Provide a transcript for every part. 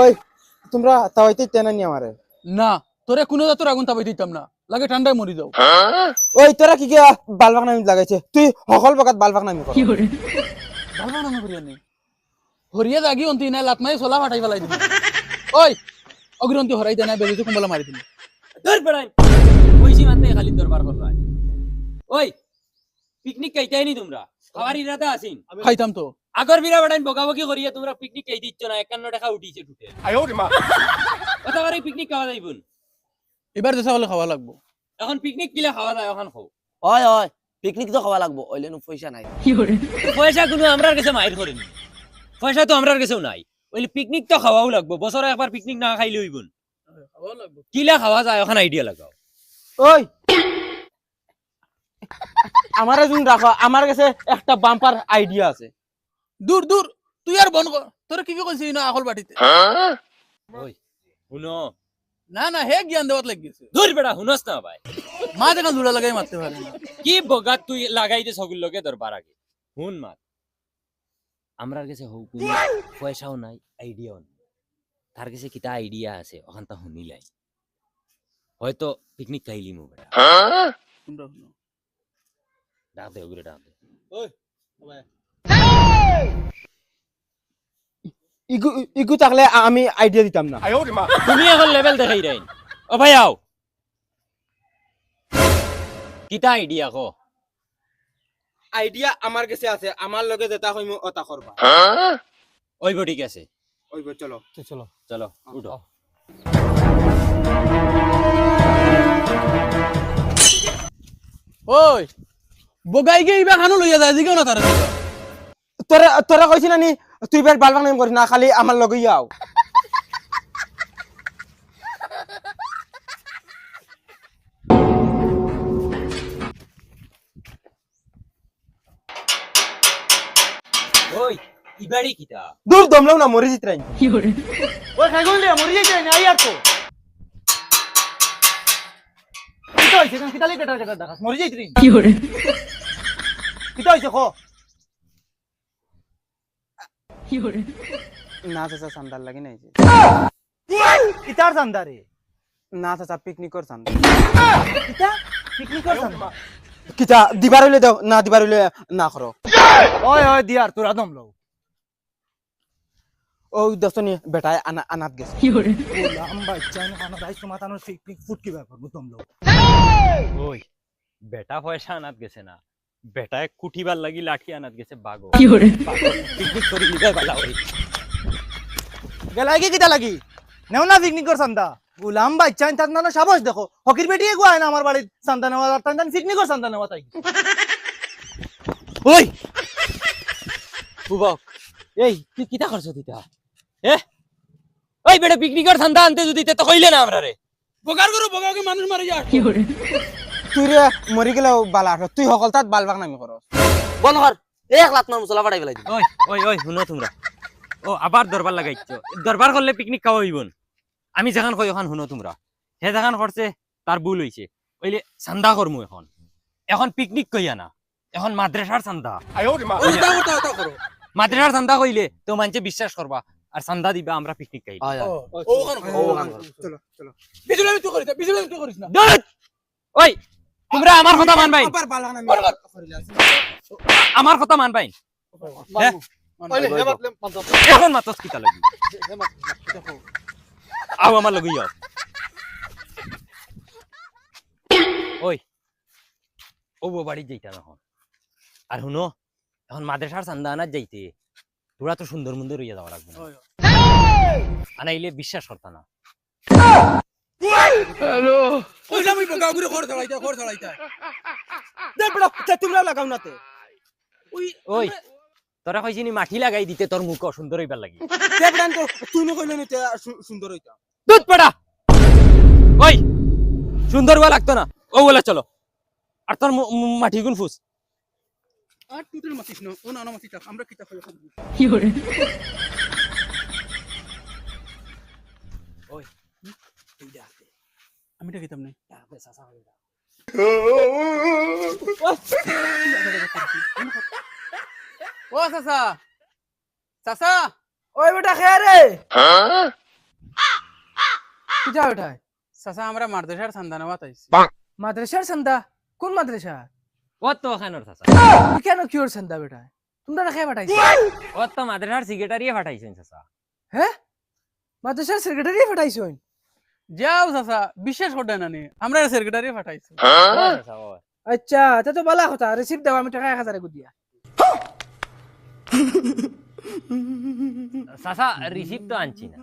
ওই তোমরা তাওয়াইতে তেনা নি আমারে। না তোরে কোনো জাতর আগুন তাবাই দিতাম না। লাগে ঠান্ডায় মরি যাও। ওই তোরা কি কি বালবাক নামি লাগাইছে? তুই সকল বকাত বালবাক নামি কর। ভালো না করিয়া নেই হরিয়া জাগি অন্তি নাই লাত মারি চলা ফাটাই পেলাই দিবি। ওই অগ্রন্তি হরাই দে না বেবিতে কুম্বলা মারি দিবি। ধর বেড়াই কইছি মানতে খালি দরবার করবা ওই পিকনিক কাইতাই নি তোমরা? খাবার ইরাদা আছিন খাইতাম তো। আগর বিরা বেড়াই বকাবকি করিয়া তোমরা পিকনিক কাই দিচ্ছ না একান্ন টাকা উঠিছে টুটে কথা বারে পিকনিক খাওয়া যাইবুন এবার দেশা হলে খাওয়া লাগবো। এখন পিকনিক কিলা খাওয়া যায় এখন খাও। হয় হয় পিকনিক তো খাওয়া লাগবো ওইলে পয়সা নাই। পয়সা কোনো আমরার কাছে মাইর করেনি পয়সা তো আমরার কাছেও নাই। ওই পিকনিক তো খাওয়াও লাগবো বছরে একবার পিকনিক না খাইলে হইবুন খাওয়া কিলা খাওয়া যায় এখন আইডিয়া লাগাও। ওই আমারে জুন রাখো আমার কাছে একটা বাম্পার আইডিয়া আছে। দূর দূর তুই আর বন তোর কি কি কইছিস না আকল বাটিতে? ওই শুনো। না না হে জ্ঞান দেওয়াত লাগিছে দূর বেড়া শুনস না ভাই। মা দেখা জোড়া লাগাই মারতে পারে না। কি বগাত তুই লাগাই দে সগুল লগে দরবার আগে। শুন মাত আমরার কাছে হোক কোনো পয়সাও নাই আইডিয়াও নাই। তার কাছে কিতা আইডিয়া আছে ওখান তা শুনিলাই হয়তো পিকনিক খাইলি মো বেটা। ডাক দে ওগুলো ডাক দে। ইগু ইগু থাকলে আমি আইডিয়া দিতাম না। তুমি এখন লেভেল দেখাই রাইন ও ভাই আও। কিতা আইডিয়া কো? আইডিয়া আমার কাছে আছে আমার লগে যেটা কইমু ওটা করবা ওইব ঠিক আছে। ওই চলো। চলো। চলো উঠো। ওই বগাই গে ইবা খানো লইয়া যায় জিগাও না তারা তোরা তোরা কইছি না নি তুই বের বালবাক নামি করিস না খালি আমার লগে যাও ওই ইবাড়ি কিতা দূর দমলাও না মরে জিতরাই ওই খাইগুন দে মরি যাইতে নাই আর তো কিতা হইছে কেন লাগি দেখাস? মরি যাইতে কি করে? কিতা হইছে খো না চাচা চান্দার লাগি নাই যে। কিতার চান্দারে না চাচা পিকনিকর চান্দা কিতা পিকনিকর চান্দা কিতা দিবার হইলে দাও না দিবার হইলে না করো ওই ওই দিয়ার তোরা দম লও। ও বেটায় আনা আনাত গেছে। লম্বা ইচ্ছা না খানা দাইছ মাতানো পিকনিক ফুট কি ব্যাপার দম লও। ওই বেটা পয়সা আনাত গেছে না। বেটায় কুঠিবার লাগি লাঠি আনাত গেছে বাগো পিকনিক করি গেলাই কি কিতা লাগি নেও না পিকনিকর চান্দা গুলাম বাচ্চা তার নানা সাবস দেখো হকির বেটিয়ে গুয়াই না আমার বাড়ির চান্দা নেওয়া আর তান পিকনিকর চান্দা নেওয়া তাই ওই বুবক এই তুই কিতা করছ দিতা এ ওই বেটা পিকনিকের ধান্দা আনতে যদি তে তো কইলে না আমরা রে বগার করো বগাকে মানুষ মারি যা তুই রে মরি গেলেও বালা আঠো তুই সকল তাত বালবাক নামি করো বন্ধ কর এক লাত মার মশলা ফাটাই পেলাই ওই ওই ওই শুনো তোমরা ও আবার দরবার লাগাইছো দরবার করলে পিকনিক খাওয়া হইবন আমি যেখান কই ওখান শুনো তোমরা হে যেখান করছে তার ভুল হইছে ওইলে চান্দা করমু এখন এখন পিকনিক কইয়া না এখন মাদ্রাসার চান্দা ওটা ওটা ওটা করো মাদ্রাসার চান্দা কইলে তো মানুষে বিশ্বাস করবা আর চান্দা দিবা আমরা পিকনিক খাই হয় হয়। চলো চলো বিজুলে তুই করিস বিজুলে তুই করিস না ওই তোমরা আমার কথা মানবাই। করিলে আছে। আমার কথা মানবাই। হ্যাঁ? এখন মাতস কিতা লাগি আও আমার লগি যাও। ওই। ও বউ বাড়ি যাইতাম এখন। আর শুনো এখন মাদ্রাসার চান্দা আনার যাইতে। তোরা তো সুন্দর মন্দির হইয়া যাওয়া লাগবে না। আনাইলে বিশ্বাস করতা না। ওই যে আমি বগা ঘুরে তে তোমরা লাগাও না তে। ওই ওই তোরা মাটি লাগাই দিতে তোর মুখ সুন্দর হইবার লাগি। তে বেটা তো তুই নি তে সু- সুন্দর হইতা দুধ পড়া ওই সুন্দর হওয়া লাগতো না। ও বলে চলো। আর তোর মাটি গুন ফুস? আর তুই তোর মাতিস না ও না না মাতিস আমরা কিতা খাই খাব ওই আমি এটা খেতাম না ও চাচা। চাচা ওই বেটা খেয়ে রে? চাচা আমরা মাদ্রাসার চান্দা নেওয়া তাইছি মাদ্রাসার চান্দা? কোন মাদ্রাসা? ও তো ওখানোর চাচা। কেন কিওর চান্দা বেটা? তোমরা রেখে পাঠাইছি? ও তো মাদ্রাসার সেক্রেটারিয়ে পাঠাইছেন চাচা। হ্যাঁ? মাদ্রাসার সেক্রেটারি পাঠাইছো যাও চাচা বিশেষ করে নানি আমরা সেক্রেটারি পাঠাইছি। ও। আচ্ছা তা তো বলা কথা রিসিপ্ট দাও আমি টাকা এক হাজারে দিয়া চাচা রিসিপ্ট তো আনছি না।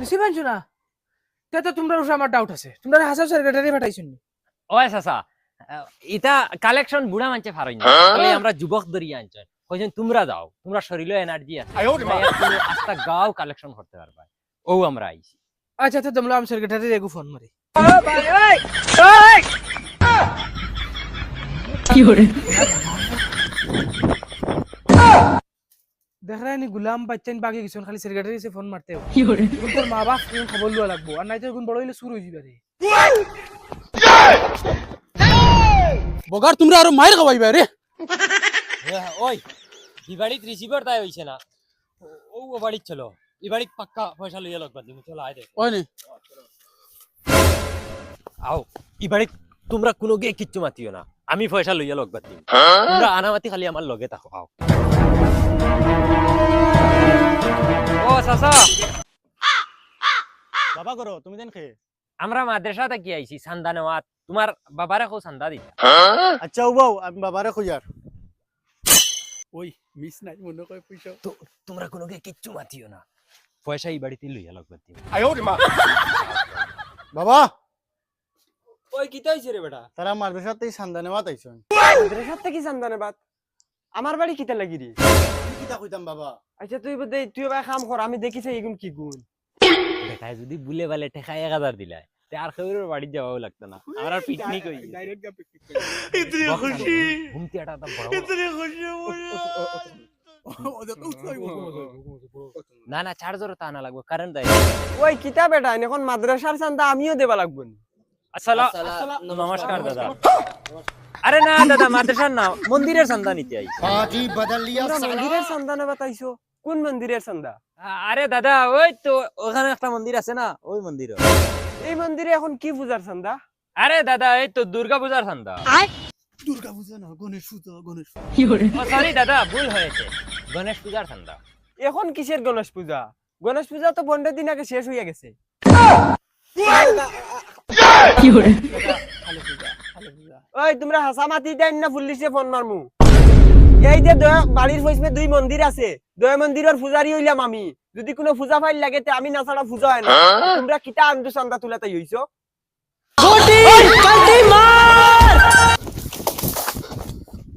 রিসিপ্ট আনছো না? তা তো তোমরা উপরে আমার ডাউট আছে। তোমরা হাসাও সেক্রেটারি পাঠাইছো নি। ও চাচা ইটা কালেকশন বুড়া মানছে ফারইন তাহলে আমরা যুবক ধরিয়ে আনছেন কইছেন তোমরা যাও তোমরা শরীরে এনার্জি আছে। আস্তা গাও কালেকশন করতে পারবা। ও আমরা আইছি। আচ্ছা তো তোমরা আমি সেক্রেটারি এগু ফোন মারি। দেখ রা নি গুলাম বাচ্চান বাকি কিছু খালি সেক্রেটারি সে ফোন মারতে হবে। এখন তোর মা বাপ তুমি খবর লওয়া লাগবো? আর নাই তো এখন বড় হইলে শুরু হয়ে যাবে রে। বগার তোমরা আরও মায়ের খাওয়াইবা রে। ওই ই বাড়িত রিসিভার তাই হইছে না। ও চলো ই বাড়িত পাক্কা পয়সা লইয়া লগবা দিমু চলো আয় দে ওই নি। আও ই তোমরা কোনো গে কিচ্ছু মাতিও না। আমি পয়সা লইয়া লগবা দিম তোমরা আনামাতি খালি আমার লগে থাকো আও। ও চাচা। বাবা করো তুমি দেন খেয়ে। আমরা মাদ্রাসা থেকে আইছি চান্দা নেওয়াত। তোমার বাবারে কো চান্দা দিতা? আচ্ছা উবাও আমি বাবারে খুঁজার ওই মিস নাই মনে কয় পয়সা। তো তোমরা কোনো গে কিচ্ছু মাতিও না। পয়সা এই বাড়িতে লইয়া লগবা বাবা ওই কিতা হইছে রে বেটা তারা মাদ্রাসাতে সান্দা নেওয়া তাইছন মাদ্রাসার থেকে সন্ধানে বাদ আমার বাড়ি কিতা লাগি রে কিতা কইতাম বাবা আচ্ছা তুই বোধ তুই এবার কাম কর আমি দেখিছি এগুন কি গুণ বেটায় যদি বুলে বালে ঠেকা এক হাজার দিলাই তে আর কেউ বাড়ি যাওয়াও লাগতো না আমার আর পিকনিক হই ডাইরেক্ট গা পিক ঘুমতি একটা বড় না না তা আনা লাগবে কারেন্ট দেয়। ওই কিতা বেটা এখন মাদ্রাসার চান্দা আমিও দেবা লাগবো আসসালাম নমস্কার। দাদা। আরে না দাদা মাদ্রাসার না মন্দিরের সন্ধান নিতে আই মন্দিরের চান্দা নেবা তাইছো? কোন মন্দিরের চান্দা? আরে দাদা ওই তো ওখানে একটা মন্দির আছে না ওই মন্দির এই মন্দিরে এখন কি পূজার চান্দা? আরে দাদা এই তো দুর্গা পূজার সন্ধ্যা দুর্গা পূজা না গণেশ পূজা গণেশ সরি দাদা ভুল হয়েছে। গণেশ পূজার সন্ধ্যা এখন কিসের গণেশ পূজা? গণেশ পূজা তো পনেরো দিন আগে শেষ হইয়া গেছে। ওই তোমরা হাসা মাতি দেন না পুলিশে ফোন মারমু। এই যে বাড়ির দুই মন্দির আছে। দয়া মন্দিরের পূজারি হইলাম আমি। যদি কোনো পূজা ফাইল লাগে তে আমি না ছাড়া পূজা হয় না। তোমরা কিতা আন্দু চান্দা তুলে তাই হইছো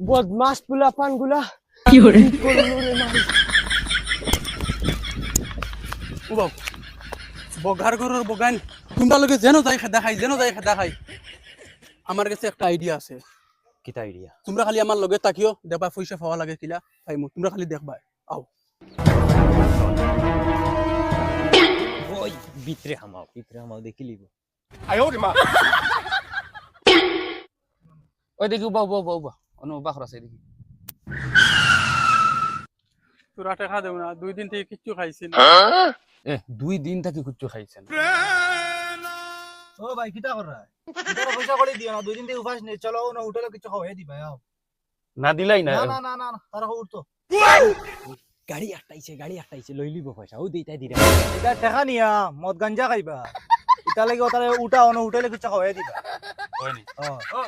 বদমাস পুলা পানগুলা উবাও বগার ঘরের বগান। তোমরা লগে যেন যাই খেদা খাই যেন যাই খেদা খাই আমার কাছে একটা আইডিয়া আছে। কিতা আইডিয়া তোমরা খালি আমার লগে তাকিও দেখবা পয়সা পাওয়া লাগে কিলা পাইমু তোমরা খালি দেখবা। আও। ওই ভিতরে হামাও ভিতরে হামাও দেখি লিব। ওই দেখি উবা উবা উবা। উবা খরচ দেখি। তোরা টেকা দেব না দুই দিন থেকে কিচ্ছু খাইছি না এ দুই দিন থেকে কিচ্ছু খাইছেন। ও ভাই কিতা কর রা তোরা পয়সা করে দিও না দুই দিন থেকে উপাস নেই। চলো না হোটেলে কিছু খাওয়াই দিবা আও না দিলাই না। না না না না, তারা খবর তো গাড়ি আটটাইছে গাড়ি আটটাইছে লই লিব পয়সা। ও দিতাই দিরা এটা টেকা নিয়া মদ গাঞ্জা খাইবা। এটা লাগি ওটারে উঠা অন হোটেলে কিছু খাওয়াই দিবা। ও।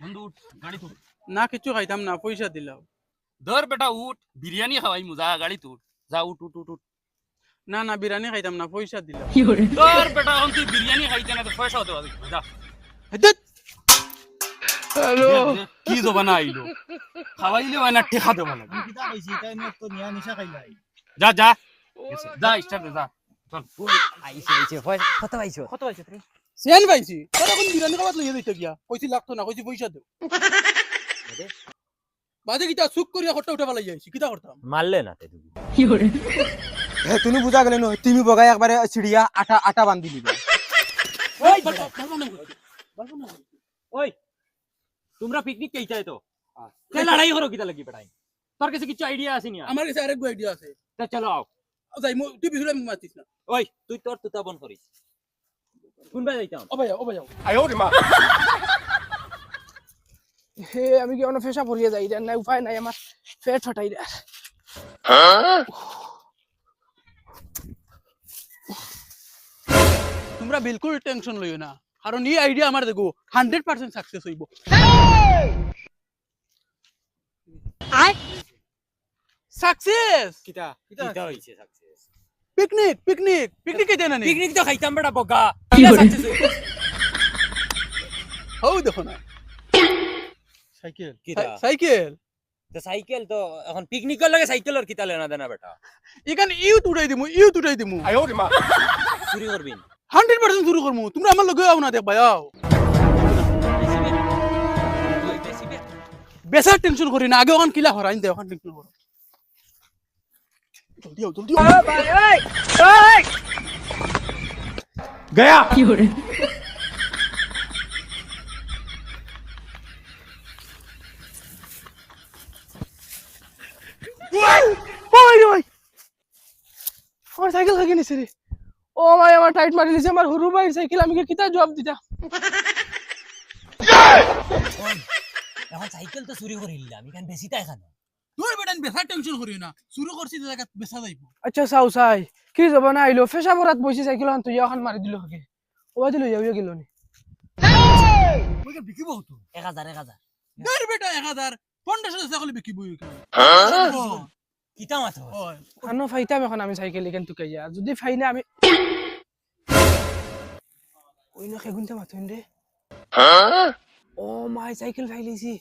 বন্ধু উঠ গাড়ি তুল। না কিচ্ছু খাইতাম না পয়সা দিলাম। ধর বেটা উঠ বিরিয়ানি খাওয়াই মুজা গাড়ি তুল যা উঠ উঠ উঠ উঠ। না না বিরিয়ানি খাইতাম না পয়সা দিলাম। ধর বেটা এখন তুই বিরিয়ানি খাইতে না তো পয়সা পারবি যা। হ্যালো। কি জবানা আইলো। খাওয়াইলে হয় না টেকা দেবো না যা যা। যা স্টার্ট যা। আইছে আইছে পয়সা কত পাইছো? কত তুই সেন পাইছি। তোর এখন বিরিয়ানি খাবার লইয়া দিতে গিয়া কইছি লাগতো না কইছি পয়সা দেও। বাদে? কিটা চুপ করিয়া খট্টা উঠা পালাই যাইছি কিটা করতাম? মারলে না তে তুমি। হ্যাঁ তুমি বুঝা গেলে নয় তুমি বগাই একবারে চিড়িয়া আটা আটা বান্ধি দিবে ওই। ওই তোমরা পিকনিক কে চাই তো কে লড়াই করো কিতা লাগি বেটাই তোর কাছে কিছু আইডিয়া আছে নি? আমার কাছে আরেক আইডিয়া আছে। তা চলো আও। যাই তুই বিহুলে মোক মাতিস না। ওই তুই তোর তুতা বন করিস। কোনবা যাইতাম? ও ভাই ও ভাই হে আমি কি অন্য ফেসা ভরিয়ে যাই? রে নাই উপায় নাই আমার। পেট ফাটাই রে তোমরা বিলকুল টেনশন লইও না। কারণ এই আইডিয়া আমার দেখো হান্ড্রেড পার্সেন্ট সাকসেস হইব। সাকসেস কিতা? কিটা হইছে সাকসেস পিকনিক পিকনিক পিকনিক কেটে না পিকনিক তো খাইতাম বেটা বগা। হও দেখো না। সাইকেল কিটা সাইকেল তো সাইকেল তো এখন পিকনিকের লাগে সাইকেলের কিতা লেনা দেনা বেটা এখানে ইউত উঠাই দিমু ইউত উঠাই দিমু চুরি করবিন হান্ড্রেড পার্সেন্ট শুরু করমু তোমরা আমার লগে আও না দেখ ভাই আও বেসার টেনশন করি না আগে ওখান কিলা হরাইন দে ওখান টেনশন করো জলদি আও জলদি আও গয়া ওই রে ভাই আমার সাইকেল রে। ও ভাই আমার টাইট মারি দিছে আমার হরু ভাই সাইকেল আমি কিতা জবাব দিতা এখন সাইকেল তো চুরি করিলাম এখান বেশি তাই খানো তোর বেটান বেসার টেনশন করি না শুরু করছি জায়গা বেসা যাইব। আচ্ছা চাও চাই। কি যাব না আইলো ফেসা ভরাত বসে সাইকেল আন তুই এখন মারি দিল খাকে ও দিল যাও গেল নি। ওই বিকিব তো এক হাজার এক হাজার তোর বেটা 1000 1500 টাকা করে বিকিব। কিতা মাথা হয় আনো ফাইতাম এখন আমি সাইকেল এখান তুকে যা যদি ফাই না আমি ওই না খেগুনতে মাথুন রে ও মাই সাইকেল ফাইলিছি।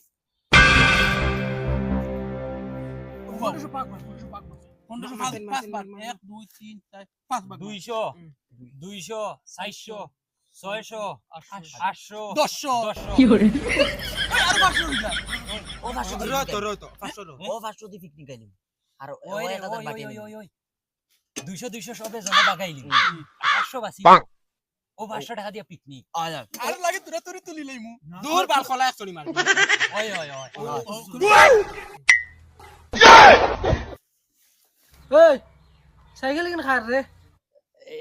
দুইশো দুইশো চারশো ছয়শো আটশো দশশো। দশশো। ও পাঁচশো ও পাঁচশো দি পিকনিক আইলিম আর ওই রে, ওই, ওই, ওই, ওই, ওই। দুইশো দুইশো সবে জমা বাগাইলি। পাঁচশো বাসি ও পাঁচশো টাকা দিয়া পিকনিক আর লাগে তোরা তোরে তুলি লইমু। দূর বাল খোলা এক মার ওই ওই ওই এই সাইকেল কেন খার রে।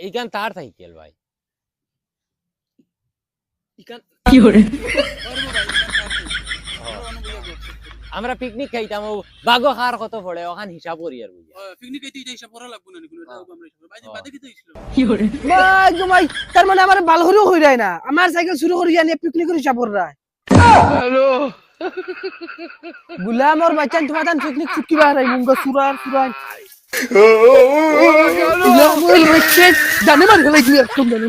এইখান তার সাইকেল ভাই। আমরা পিকনিক খাইতাম ও বাগো খার কত পড়ে ওখান হিসাব করি আর বুঝি পিকনিক খাইতে হিসাব করা লাগবো না হিসাব ভাই তার মানে আমার বাল হরিও হই যায় না আমার সাইকেল শুরু করি জানি পিকনিক করে যাব রা হ্যালো গুলাম আর বাচ্চান তোমার তান পিকনিক চুকি বাহারাই মুঙ্গা সুরার সুরাই গুলাম আর বাচ্চান জানে মার গলাই একদম জানে